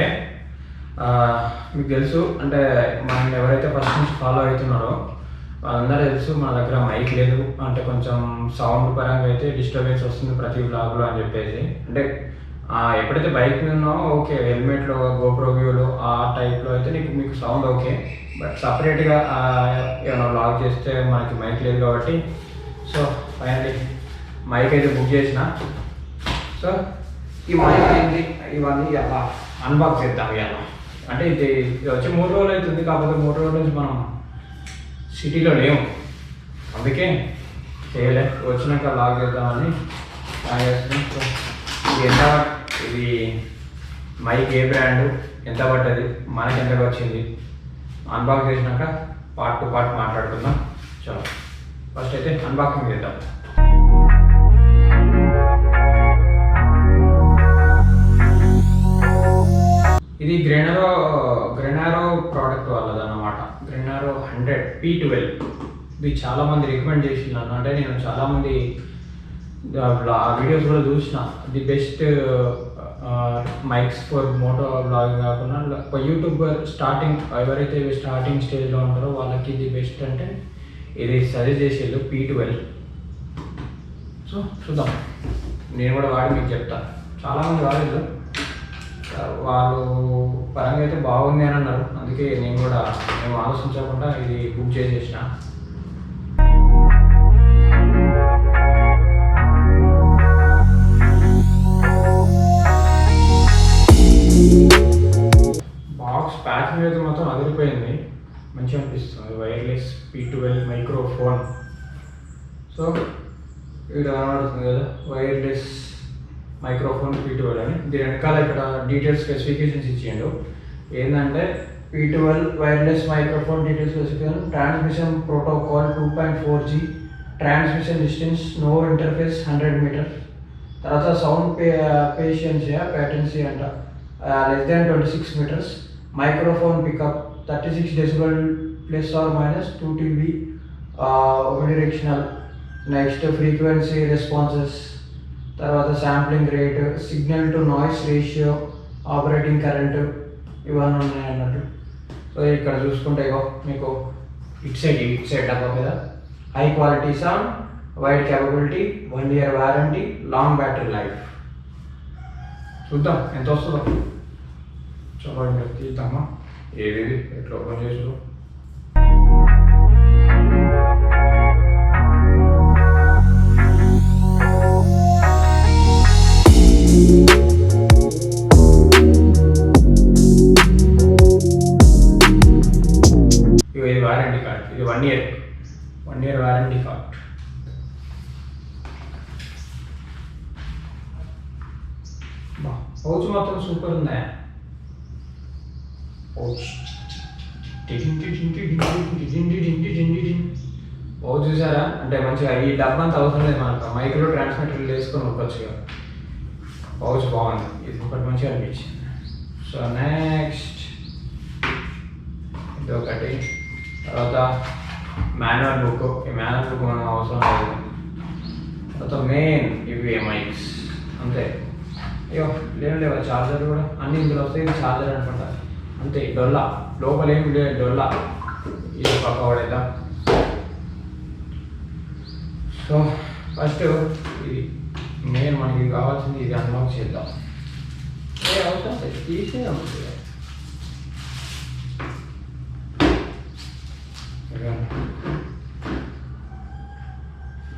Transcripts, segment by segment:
ఏంటంటే మీకు తెలుసు అంటే మనం ఎవరైతే ఫస్ట్ నుంచి ఫాలో అవుతున్నారో వాళ్ళందరూ తెలుసు మన దగ్గర మైక్ లేదు అంటే కొంచెం సౌండ్ పరంగా అయితే డిస్టర్బెన్స్ వస్తుంది ప్రతి బ్లాగ్లో అని చెప్పేసి. అంటే ఎప్పుడైతే బైక్ మీద ఉన్నావో ఓకే హెల్మెట్లో గోప్రో వ్యూలో ఆ టైప్లో అయితే నీకు మీకు సౌండ్ ఓకే బట్ సపరేట్గా ఏమైనా బ్లాగ్ చేస్తే మనకి మైక్ లేదు కాబట్టి సో ఫైనలీ మైక్ అయితే బుక్ చేసిన. సో ఈ మైక్ ఏంటి? ఇవన్నీ అలా అన్బాక్స్ చేద్దాం ఇవాళ అంటే ఇది ఇది వచ్చి మూడు రోజులు అవుతుంది కాకపోతే మూడు రోజుల నుంచి మనం సిటీలో లేము. అందుకే చేయలే. వచ్చినాక లాగ్ చేద్దామని ఇది ఎంత ఇది మైక్ ఏ బ్రాండ్? ఎంత పడ్డది? మనకి ఎంత వచ్చింది? అన్బాక్స్ చేసినాక పార్ట్ టు పార్ట్ మాట్లాడుకుందాం. చలో. ఫస్ట్ అయితే అన్బాక్సింగ్ చేద్దాం. ఇది గ్రెనరో గ్రెనారో ప్రోడక్ట్ వాళ్ళది అన్నమాట గ్రెనారో హండ్రెడ్ పీ ట్వెల్వ్ ఇది చాలా మంది రికమెండ్ చేసినాను అంటే నేను చాలా మంది వీడియోస్ కూడా చూసిన. The best mics for moto blogging కాకుండా యూట్యూబర్ స్టార్టింగ్ ఎవరైతే స్టార్టింగ్ స్టేజ్లో ఉంటారో వాళ్ళకి ఇది బెస్ట్ అంటే ఇది సజెస్ట్ చేసేది పీ ట్వెల్వ్ సో చూద్దాం. నేను కూడా వాడి మీకు చెప్తాను చాలామంది వాడేది వాళ్ళు పరంగా అయితే బాగుంది అని అన్నారు. అందుకే నేను కూడా మేము ఆలోచించకుండా ఇది బుక్ చేసేసిన. బాక్స్ ప్యాకింగ్ అయితే మాత్రం అదిరిపోయింది. మంచిగా అనిపిస్తుంది. Wireless P twelve microphone. So ఇక్కడ కనబడుతుంది కదా? మైక్రోఫోన్ పీ ట్వెల్వ్ అని. దీని వెనకాల ఇక్కడ డీటెయిల్స్ స్పెసిఫికేషన్స్ ఇచ్చిండు. ఏంటంటే P twelve wireless microphone details specification transmission protocol two point four G transmission distance no interface hundred metre తర్వాత సౌండ్ పే పేషియన్సీయా పేటెన్సీ అంట less than twenty six metres microphone pickup thirty six decibel plus or minus two dB directional next frequency responses తర్వాత sampling rate signal to noise ratio operating current ఇవన్నీ ఉన్నాయి అన్నట్టు. So ఇక్కడ చూసుకుంటే మీకు ఇట్ సైడ్ ఇట్ సైడ్ డబ్బా మీద high quality sound wide capability one year warranty long battery life. చూద్దాం ఎంత వస్తుందో. చూడండి తీద్దామా? ఏది ఎట్లా ఓపెన్ చేసుకో ఓ చూసారా? అంటే మంచిగా ఈ డబ్బా అంత అవసరం లేదు మనకు. మైక్రో ట్రాన్స్మిటర్లు వేసుకొని ఉండొచ్చు ఇక. పౌచ్ బాగుంది. ఇది ఒకటి మంచిగా అనిపించింది. సో నెక్స్ట్ ఇది ఒకటి. తర్వాత మాన్యువల్ బుక్ ఈ మాన్యువల్ బుక్ మనం అవసరం లేదు. తర్వాత మెయిన్ ఇవి మైక్స్ అంతే. అయ్యో లేవు లేవు. చార్జర్ కూడా. అన్ని ఇందులో వస్తాయి ఇది చార్జర్ అనుకుంటా. అంతే డొల్లా. లోపల ఏం లేదు డొల్లా. ఇది పక్క పడేద్దాం సో ఫస్ట్ ఇది మెయిన్ మనకి కావాల్సింది ఇది అన్లాక్ చేద్దాం. ఏ అవసరం లేదు.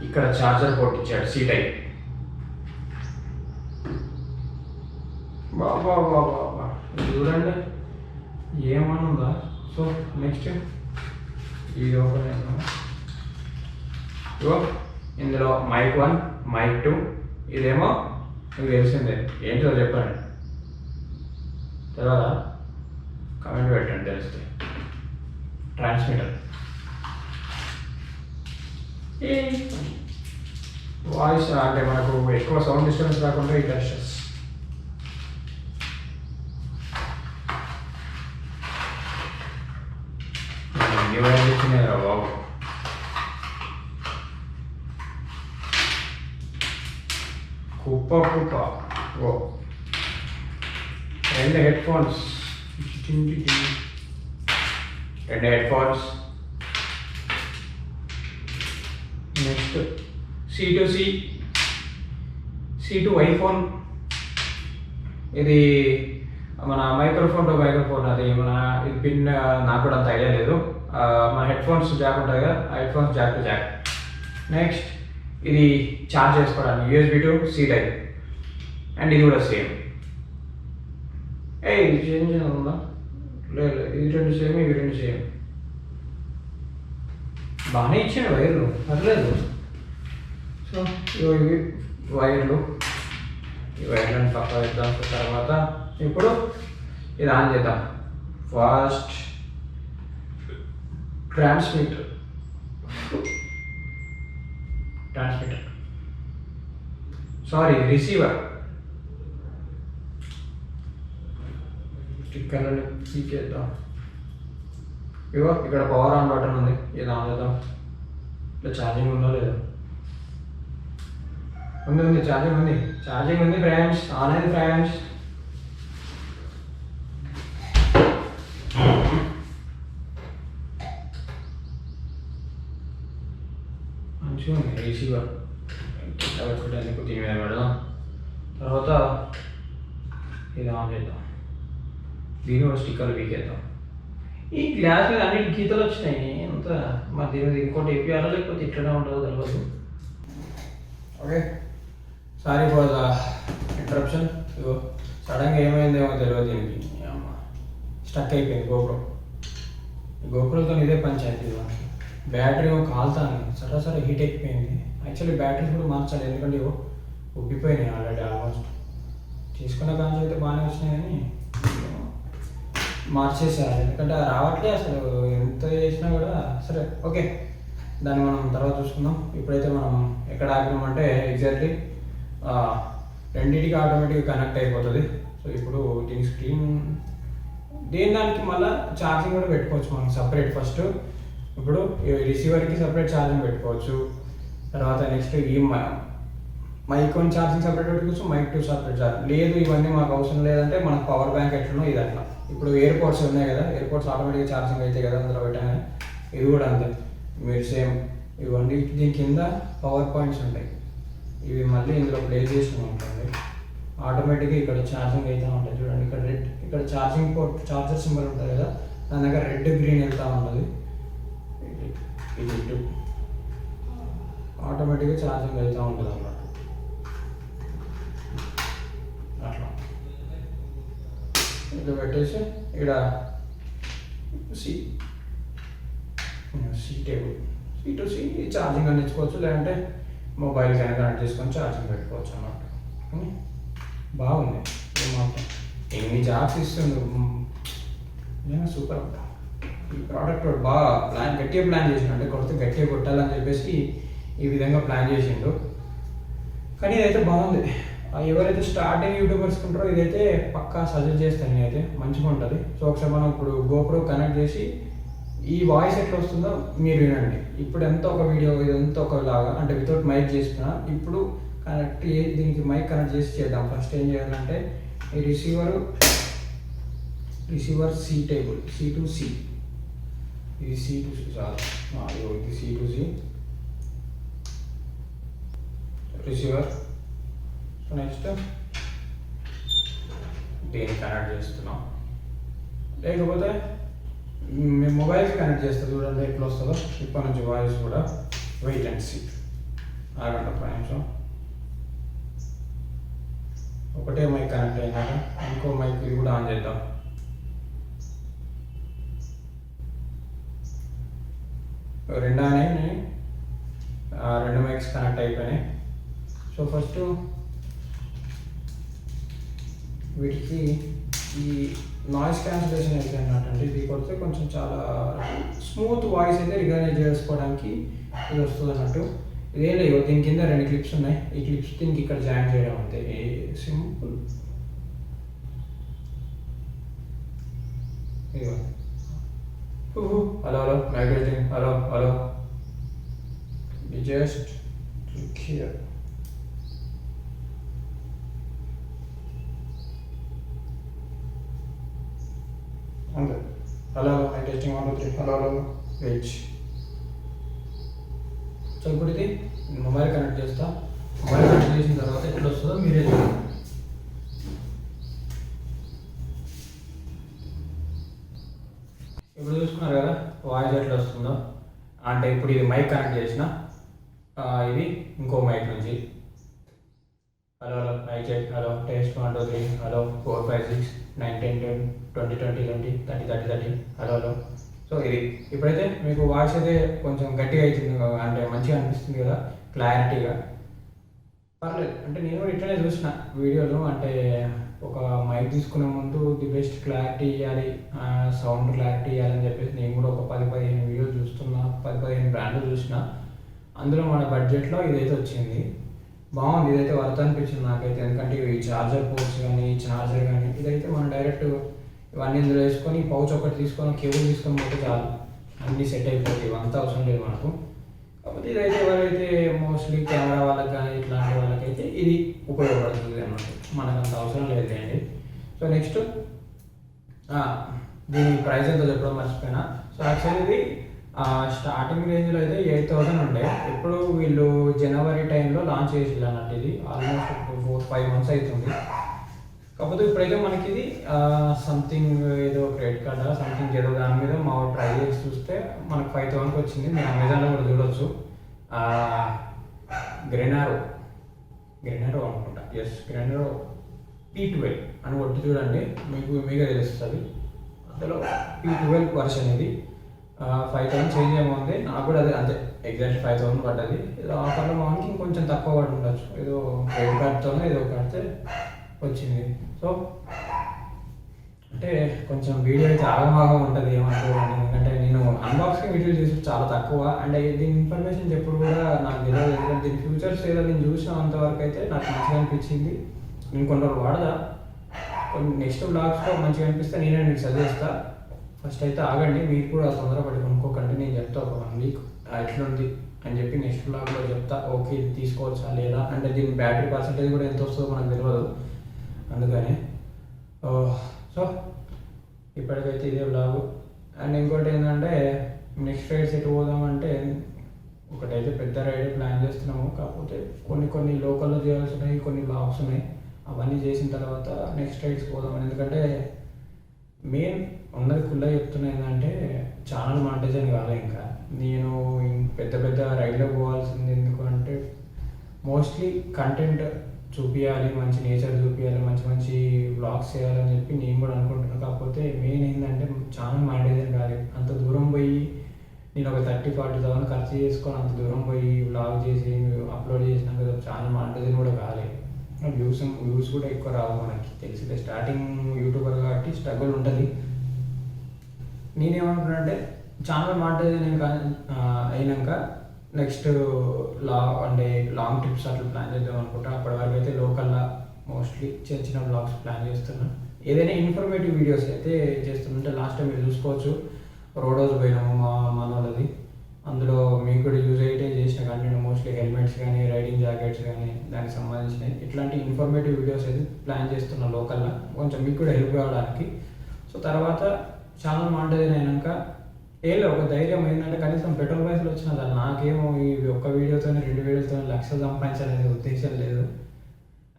ఇక్కడ చార్జర్ పోర్ట్ ఇచ్చాడు సి టైప్. బాబా బాబా బాబా. ఏమని ఉందా సో నెక్స్ట్ ఇది ఓపెన్ చేద్దాం ఇందులో మైక్ వన్ మైక్ టూ ఇదేమో మీకు తెలిసిందే. ఏంటో చెప్పండి. తర్వాత కమెంట్ పెట్టండి తెలిస్తే. ట్రాన్స్మిటర్ వాయిస్ అంటే మనకు. ఎక్కువ సౌండ్ డిస్టర్బెన్స్ రాకుండా ఈ టెస్టర్స్ ఇచ్చినారా బాబు కుప్ప కుప్ప ఓ రెండు హెడ్ ఫోన్స్ రెండు headphones next C to C C to iPhone ఇది మన మైక్రోఫోన్ టు మైక్రోఫోన్ అది మన ఇది పిన్ నాకు కూడా అంత ఐడియా లేదు. మన హెడ్ ఫోన్స్ జాక్ ఉంటుంది కదా headphones jack to jack. Next ఇది ఛార్జ్ చేసుకోవడానికి USB to C type and ఇది కూడా సేమ్ ఏ ఇది చేంజ్ ఉందా లేదు లేదు, ఇది రెండు సేమ్ ఇవి రెండు సేమ్ బాగానే ఇచ్చాడు వైర్లు పర్లేదు. సో ఇవి వైర్లు. ఈ వైర్లను పక్క వేద్దాం తర్వాత ఇప్పుడు ఇది ఆన్ చేద్దాం. Fast transmitter transmitter sorry receiver స్టిక్కర్లను చేద్దాం. ఇగో ఇక్కడ పవర్ ఆన్ బటన్ ఉంది. ఇది ఆన్ చేద్దాం. ఇట్లా ఛార్జింగ్ ఉందో లేదో? ఉంది ఉంది ఛార్జింగ్ ఉంది. ఛార్జింగ్ ఉంది ఫ్రాన్స్ ఆన్ అయింది ఫ్రాన్స్ మంచిగా కింద పెట్టుకోవడానికి దీని మీద పెడదాం తర్వాత ఇది ఆన్ చేద్దాం. దీని కూడా స్టిక్కర్లు పీకేద్దాం ఈ గ్లాస్ మీద అన్నిటి గీతలు వచ్చినాయి. ఎంత మరి దీని మీద ఇంకోటి వేపియాలో లేకపోతే ఇట్లనే ఉంటుందో తెలియదు okay sorry for the interruption ఇగో సడన్గా ఏమైందేమో తెలియదు దీనికి. స్టక్ అయిపోయింది గోప్రో. గోప్రోతో ఇదే పంచాయతీ. బ్యాటరీ కాలుతాను సరాసరి హీట్ అయిపోయింది యాక్చువల్లీ బ్యాటరీ కూడా మార్చాలి. ఎందుకంటే ఉబ్బిపోయినాయి ఆల్రెడీ ఆల్మోస్ట్ తీసుకున్న కాన్స్ అయితే బాగానే వచ్చినాయి కానీ మార్చేసారు. ఎందుకంటే రావట్లే అసలు. ఎంత చేసినా కూడా సరే ఓకే దాన్ని మనం తర్వాత చూసుకుందాం. ఇప్పుడైతే మనం ఎక్కడ ఆగినామంటే ఎగ్జాక్ట్లీ రెండింటికి ఆటోమేటిక్గా కనెక్ట్ అయిపోతుంది. సో ఇప్పుడు దీని స్క్రీన్ దేని దానికి మళ్ళీ ఛార్జింగ్ కూడా పెట్టుకోవచ్చు మనం సపరేట్ ఫస్ట్ ఇప్పుడు రిసీవర్కి సపరేట్ ఛార్జింగ్ పెట్టుకోవచ్చు. తర్వాత నెక్స్ట్ ఈ మైక్ వన్ ఛార్జింగ్ సపరేట్ పెట్టుకోవచ్చు మైక్ టూ సపరేట్ ఛార్జింగ్ లేదు ఇవన్నీ మాకు అవసరం లేదంటే మనకు పవర్ బ్యాంక్ ఎట్లనో ఇది అట్లా ఇప్పుడు ఎయిర్పోర్ట్స్ ఉన్నాయి కదా ఎయిర్పోర్ట్స్ ఆటోమేటిక్గా ఛార్జింగ్ అయితే కదా అందులో పెట్టాను ఇది కూడా అంతే. మీరు సేమ్ ఇవన్నీ దీని కింద పవర్ పాయింట్స్ ఉంటాయి. ఇవి మళ్ళీ ఇందులో ప్లే చేసుకుని ఉంటుంది ఆటోమేటిక్గా ఇక్కడ ఛార్జింగ్ అయితే ఉంటుంది చూడండి ఇక్కడ రెడ్ ఇక్కడ ఛార్జింగ్ పోర్ట్ ఛార్జర్ సింబల్ ఉంటుంది కదా దాని దగ్గర రెడ్ గ్రీన్ వెళ్తూ ఉంటుంది. ఇది- ఆటోమేటిక్గా ఛార్జింగ్ వెళ్తూ ఉంటుంది అన్నమాట అట్లా. ఇట్లా పెట్టేసి ఇక్కడ C C cable. C to C charging అందించుకోవచ్చు లేదంటే మొబైల్ కానీ కనెక్ట్ చేసుకొని ఛార్జింగ్ పెట్టుకోవచ్చు అన్నమాట బాగుంది. ఏమాత్రం ఎన్ని జాబ్స్ ఇస్తుంది సూపర్. ఈ ప్రోడక్ట్ బాగా ప్లాన్ గట్టిగా ప్లాన్ చేసిన అంటే కొడితే గట్టిగా కొట్టాలని చెప్పేసి ఈ విధంగా ప్లాన్ చేసిండు. కానీ ఇదైతే బాగుంది. ఎవరైతే స్టార్టింగ్ యూట్యూబర్స్ ఉంటారో ఇదైతే పక్కా సజెస్ట్ చేస్తాను నేనైతే. మంచిగా ఉంటుంది. సో ఒకసారి మనం ఇప్పుడు గోప్రో కనెక్ట్ చేసి ఈ వాయిస్ ఎట్లా వస్తుందో మీరు వినండి. ఇప్పుడు ఎంత ఒక వీడియో ఇదంతా ఒకలాగా అంటే వితౌట్ మైక్ చేస్తున్నా ఇప్పుడు కనెక్ట్ దీనికి మైక్ కనెక్ట్ చేసి చేద్దాం. ఫస్ట్ ఏం చేయాలంటే ఈ receiver receiver C cable C to C ఇది సి టు సి చాలు. ఇది C to C receiver so next దీన్ని కనెక్ట్ చేస్తున్నాం లేకపోతే మేము మొబైల్కి కనెక్ట్ చేస్తే చూడండి ఎట్లా వస్తుందో. ఇప్పటి నుంచి వాయిస్ కూడా వెయిట్ అండ్ సీ ఆగండి ఒక్క నిమిషం. ఒకటే మైక్ కనెక్ట్ అయినాక ఇంకో మైక్ ఇది కూడా ఆన్ చేద్దాం. రెండు ఆన్ అయినాయి రెండు మైక్స్ కనెక్ట్ అయిపోయినాయి. సో ఫస్ట్ వీటికి ఈ నాయిస్ క్యాన్సిలేషన్ అయితే అన్నట్టండి ఇది కొడితే కొంచెం చాలా స్మూత్ వాయిస్ అయితే రికగ్నైజ్ చేసుకోవడానికి ఇది వస్తుంది అన్నట్టు. ఇదేం లేదు దీని కింద రెండు క్లిప్స్ ఉన్నాయి. ఈ క్లిప్స్ దీనికి ఇక్కడ జాయిన్ చేయడం అంతే. సింపుల్ ఇదిగో. ఊహు, hello hello. Migrating hello hello. Just click here అంతే. Hello hello I testing one two three hello hello wait. So ఇప్పుడు ఇది మొబైల్ కనెక్ట్ చేస్తా. మొబైల్ కనెక్ట్ చేసిన తర్వాత ఎట్లా వస్తుందో మీరే చూడండి. ఇప్పుడు చూసుకున్నారు కదా వాయిస్ ఎట్లా వస్తుందో. అంటే ఇప్పుడు ఇది మైక్ కనెక్ట్ చేసిన ఇది ఇంకో మైక్ నుంచి. Hello hello mic check. Hello test one two three. Hello four five six nine ten ten twenty twenty twenty thirty thirty thirty. Hello hello. So ఇది ఇప్పుడైతే మీకు వాయిస్ అయితే కొంచెం గట్టిగా అవుతుంది అంటే మంచిగా అనిపిస్తుంది కదా క్లారిటీగా. పర్లేదు. అంటే నేను కూడా ఇట్లనే చూసిన వీడియోలో. అంటే ఒక మైక్ తీసుకునే ముందు ది బెస్ట్ క్లారిటీ ఇవ్వాలి సౌండ్ క్లారిటీ ఇవ్వాలని చెప్పేసి నేను కూడా ఒక పది పదిహేను వీడియోలు చూస్తున్నా పది పదిహేను బ్రాండ్లు చూసిన. అందులో మన బడ్జెట్లో ఇదైతే వచ్చింది. బాగుంది. ఇదైతే వర్త్ అనిపించింది నాకైతే. ఎందుకంటే ఈ చార్జర్ పోర్ట్స్ కానీ చార్జర్ కానీ ఇదైతే మనం డైరెక్ట్ ఇవన్నీ ఇందులో వేసుకొని పౌచ్ ఒకటి తీసుకొని కేబుల్ తీసుకొని పోతే చాలు. అన్నీ సెట్ అయిపోతాయి. ఇవంతా అవసరం లేదు మనకు. కాకపోతే ఇదైతే ఎవరైతే మోస్ట్లీ కెమెరా వాళ్ళకి కానీ ఇట్లాంటి వాళ్ళకైతే ఇది ఉపయోగపడుతుంది అన్నమాట. మనకు అంత అవసరం లేదు అండి. సో నెక్స్ట్ దీని ప్రైస్ ఎంతో చెప్పడం మర్చిపోయినా. సో యాక్చువల్లీ ఇది స్టార్టింగ్ రేంజ్లో అయితే ఎయిట్ థౌసండ్ ఉండే. ఇప్పుడు వీళ్ళు జనవరి టైంలో లాంచ్ చేసిల్లు అన్నట్టు ఇది. ఆల్మోస్ట్ ఫోర్ ఫైవ్ మంత్స్ అవుతుంది కాకపోతే ఇప్పుడైతే మనకి ఇది సంథింగ్ ఏదో క్రెడిట్ కార్డ్ సంథింగ్ ఏదో దాని మీద మా ట్రై చేసి చూస్తే మనకు ఫైవ్ థౌసండ్కి వచ్చింది. మీరు అమెజాన్లో కూడా చూడొచ్చు. గ్రెనారో గ్రెనారో అనుకుంటా. ఎస్ గ్రెనారో పీ ట్వెల్వ్ అని కొట్టి చూడండి. మీకు మీకే తెలుస్తుంది. అందులో పీ ట్వెల్వ్ వర్షన్ ఇది. ఫైవ్ థౌసండ్ చేంజ్ ఏమో నాకు కూడా అదే అంతే. ఎగ్జాక్ట్ ఫైవ్ థౌసండ్ పడ్డది. ఏదో ఆఫర్లో మనకి ఇంకొంచెం తక్కువ పడి ఉండొచ్చు. ఏదో క్రెడిట్ కార్డ్తోనే ఏదో కడితే వచ్చింది. సో అంటే కొంచెం వీడియో అయితే ఆగమాగం ఉంటుంది ఏమంటారు ఎందుకంటే నేను అన్బాక్సింగ్ వీడియో చేసి చాలా తక్కువ. అండ్ దీని ఇన్ఫర్మేషన్ ఎప్పుడు కూడా నాకు తెలియదు. ఎందుకంటే దీని ఫ్యూచర్స్ ఏదో నేను చూసిన వరకు అయితే నాకు మంచిగా అనిపించింది. నేను కొన్ని వాడదా? కొన్ని నెక్స్ట్ బ్లాగ్స్లో మంచిగా అనిపిస్తే నేనే మీకు సజెస్తా ఫస్ట్ అయితే ఆగండి మీరు కూడా తొందరపడి కొనుక్కోకండి నేను చెప్తా ఒక వన్ వీక్. ఎట్లుంది అని చెప్పి నెక్స్ట్ బ్లాగ్లో చెప్తా. ఓకే ఇది తీసుకోవచ్చా లేదా? అంటే దీని బ్యాటరీ పర్సంటేజ్ కూడా ఎంత వస్తుందో మనకు తెలియదు అందుకని సో ఇప్పటికైతే ఇదే బ్లాగ్ అండ్ ఇంకోటి ఏంటంటే నెక్స్ట్ రైడ్స్ ఎటు పోదామంటే ఒకటైతే పెద్ద రైడ్ ప్లాన్ చేస్తున్నాము. కాకపోతే కొన్ని కొన్ని లోకల్లో చేయాల్సినవి కొన్ని బ్లాగ్స్ ఉన్నాయి. అవన్నీ చేసిన తర్వాత నెక్స్ట్ రైడ్స్ పోదాం. ఎందుకంటే మెయిన్ ఉన్నది కుల్లా చెప్తున్నా ఏంటంటే ఛానల్ అని కాలే ఇంకా. నేను పెద్ద పెద్ద రైడ్లో పోవాల్సింది ఎందుకు అంటే మోస్ట్లీ కంటెంట్ చూపించాలి మంచి నేచర్ చూపించాలి మంచి మంచి బ్లాగ్స్ చేయాలని చెప్పి నేను కూడా అనుకుంటున్నాను కాకపోతే మెయిన్ ఏంటంటే ఛానల్ అని కాలేదు అంత దూరం పోయి నేను ఒక థర్టీ ఫార్టీ థౌసండ్ ఖర్చు చేసుకొని అంత దూరం పోయి వ్లాగ్ చేసి అప్లోడ్ చేసినాక ఛానల్ మాంటేజన్ కూడా కాలేదు వ్యూస్ వ్యూస్ కూడా ఎక్కువ రావు మనకి. తెలిసిందే స్టార్టింగ్ యూట్యూబర్ కాబట్టి స్ట్రగుల్ ఉంటుంది. నేనేమనుకున్నానంటే ఛానల్ నేను అయినాక నెక్స్ట్ లా అంటే లాంగ్ ట్రిప్స్ అట్లా ప్లాన్ చేద్దాం అనుకుంటా అప్పటి వరకు అయితే లోకల్లా మోస్ట్లీ చిన్న చిన్న బ్లాగ్స్ ప్లాన్ చేస్తున్నాను ఏదైనా ఇన్ఫర్మేటివ్ వీడియోస్ అయితే చేస్తుంటే లాస్ట్ టైం మీరు చూసుకోవచ్చు. రోడోస్ పోయినాము మా మన వాళ్ళది అందులో మీకు కూడా యూజ్ అయితే చేసిన కంటెంట్ మోస్ట్లీ హెల్మెట్స్ కానీ రైడింగ్ జాకెట్స్ కానీ దానికి సంబంధించినవి. ఇట్లాంటి ఇన్ఫర్మేటివ్ వీడియోస్ అయితే ప్లాన్ చేస్తున్నా లోకల్లా కొంచెం మీకు కూడా హెల్ప్ కావడానికి. సో తర్వాత చాలా మాంటేజన్ అయినాక ఏలే ఒక ధైర్యం ఏంటంటే కనీసం పెట్రోల్ పైసలు వచ్చిన దాన్ని నాకేమో ఈ ఒక్క వీడియోతోనే రెండు వీడియోతో లక్షలు సంపాదించాలనే ఉద్దేశం లేదు.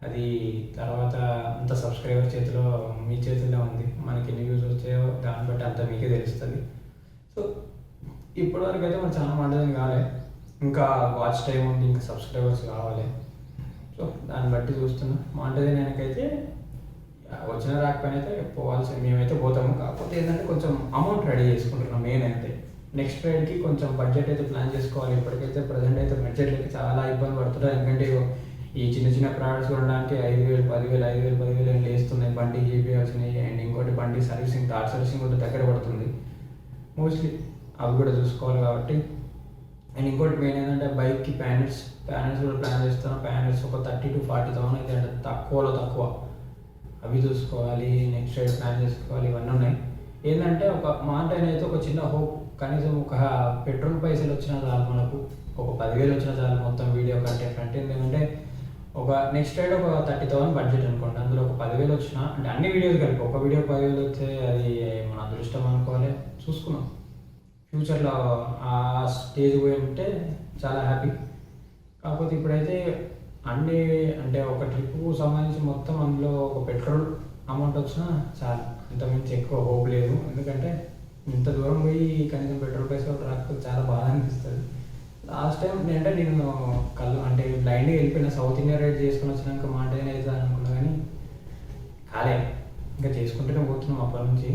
అది తర్వాత అంత సబ్స్క్రైబర్ చేతిలో మీ చేతిలో ఉంది. మనకి ఎన్ని వ్యూస్ వచ్చాయో దాన్ని బట్టి అంత మీకే తెలుస్తుంది. సో ఇప్పటివరకు అయితే మన చాలా మండలం కాలే. ఇంకా వాచ్ టైం ఉంది ఇంకా సబ్స్క్రైబర్స్ కావాలి. సో దాన్ని బట్టి చూస్తున్నా. మాంటేజన్ నేనకైతే వచ్చిన రాకపోయినా అయితే పోవాల్సి మేమైతే పోతాము. కాకపోతే ఏంటంటే కొంచెం అమౌంట్ రెడీ చేసుకుంటున్నాం మెయిన్ అయితే. నెక్స్ట్ రైడ్కి కొంచెం బడ్జెట్ అయితే ప్లాన్ చేసుకోవాలి. ఇప్పటికైతే ప్రజెంట్ అయితే బడ్జెట్లకి చాలా ఇబ్బంది పడుతున్నారు ఎందుకంటే ఈ చిన్న చిన్న ప్రాడక్ట్స్ కొనడానికి ఐదు వేలు పదివేలు ఐదు వేలు పదివేలు ఏం లేస్తున్నాయి. బండి చేయాల్సినవి అండ్ ఇంకోటి బండి సర్వీసింగ్ టార్ సర్వీసింగ్ కూడా దగ్గర పడుతుంది. మోస్ట్లీ అవి కూడా చూసుకోవాలి కాబట్టి. అండ్ ఇంకోటి మెయిన్ ఏంటంటే బైక్కి ప్యానెట్స్ ప్యానెట్స్ కూడా ప్లాన్ చేస్తాను ప్యానెట్స్ ఒక థర్టీ టు ఫార్టీ థౌసండ్ అయితే తక్కువలో తక్కువ. అవి చూసుకోవాలి నెక్స్ట్ రైడ్ ప్లాన్ చేసుకోవాలి ఇవన్నీ ఉన్నాయి. ఏంటంటే ఒక మాట అయితే ఒక చిన్న హోప్ కనీసం ఒక పెట్రోల్ పైసలు వచ్చిన చాలు మనకు. ఒక పదివేలు వచ్చిన చాలు మొత్తం వీడియో కంటెంట్ అంటే ఏంటంటే ఒక నెక్స్ట్ రైడ్ ఒక థర్టీ థౌసండ్ బడ్జెట్ అనుకోండి. అందులో ఒక పదివేలు వచ్చిన అంటే అన్ని వీడియోస్ కలిపి ఒక వీడియో పదివేలు వస్తే అది మన అదృష్టం అనుకోవాలి. చూసుకున్నాం. ఫ్యూచర్లో ఆ స్టేజ్ పోయి ఉంటే చాలా హ్యాపీ కాకపోతే ఇప్పుడైతే అన్ని అంటే ఒక ట్రిప్కు సంబంధించి మొత్తం అందులో ఒక పెట్రోల్ అమౌంట్ వచ్చినా చాలు. ఇంతకుమించి ఎక్కువ హోప్ లేదు. ఎందుకంటే ఇంత దూరం పోయి కనీసం పెట్రోల్ పైసలు రాకపోతే చాలా బాధ అనిపిస్తుంది. లాస్ట్ టైం అంటే నేను కళ్ళు అంటే బ్లైండ్గా వెళ్ళిపోయిన సౌత్ ఇండియా రైడ్ చేసుకుని వచ్చినాక మాట అవుతుంది అనుకున్నా కానీ కాలే. ఇంకా చేసుకుంటూనే పోతున్నాం అప్పటి నుంచి.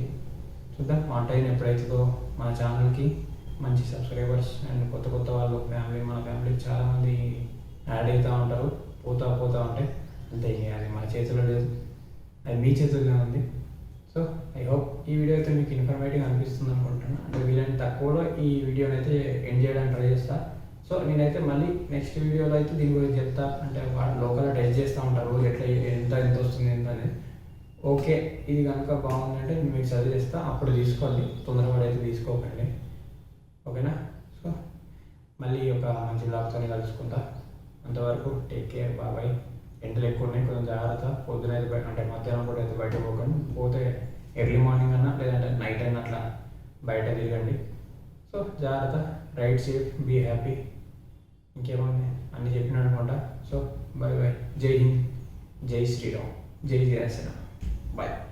చూద్దాం మాట అయిన ఎప్పుడైతుందో మన ఛానల్కి మంచి సబ్స్క్రైబర్స్ అండ్ కొత్త కొత్త వాళ్ళు ఫ్యామిలీ మన ఫ్యామిలీకి చాలామంది యాడ్ అవుతూ ఉంటారు పోతా పోతూ ఉంటే అంతే అది మన చేతిలో లేదు. అది మీ చేతుల్లో ఉంది. సో ఐ హోప్ ఈ వీడియో అయితే మీకు ఇన్ఫర్మేటివ్ అనిపిస్తుంది అనుకుంటున్నాను. అంటే వీలైన తక్కువలో ఈ వీడియోని అయితే ఎండ్ చేయడానికి ట్రై చేస్తా. సో నేనైతే మళ్ళీ నెక్స్ట్ వీడియోలో అయితే దీని గురించి చెప్తా. అంటే వాళ్ళు లోకల్ టెస్ట్ చేస్తూ ఉంటారు రోజు ఎట్లా ఎంత ఎంత వస్తుంది ఎంత అనేది. ఓకే ఇది కనుక బాగుందంటే నేను మీకు సజెస్తా అప్పుడు తీసుకోండి. తొందరపడి అయితే తీసుకోకండి. ఓకేనా? సో మళ్ళీ ఒక మంచి బ్లాగ్తో కలుసుకుంటా. అంతవరకు టేక్ కేర్ బాబాయ్. ఎండలు ఎక్కువ ఉన్నాయి కొంచెం జాగ్రత్త. పొద్దున అయితే బయట అంటే మధ్యాహ్నం కూడా అయితే బయట పోకండి. పోతే ఎర్లీ మార్నింగ్ అన్నా లేదంటే నైట్ అయినా అట్లా బయట తిరగండి. సో జాగ్రత్త. రైట్ సేఫ్ బీ హ్యాపీ ఇంకేముంది? అన్ని చెప్పిన అనుకుంటా. సో బాయ్ బాయ్ జై హింద్. జై శ్రీరామ్. జై జయ బాయ్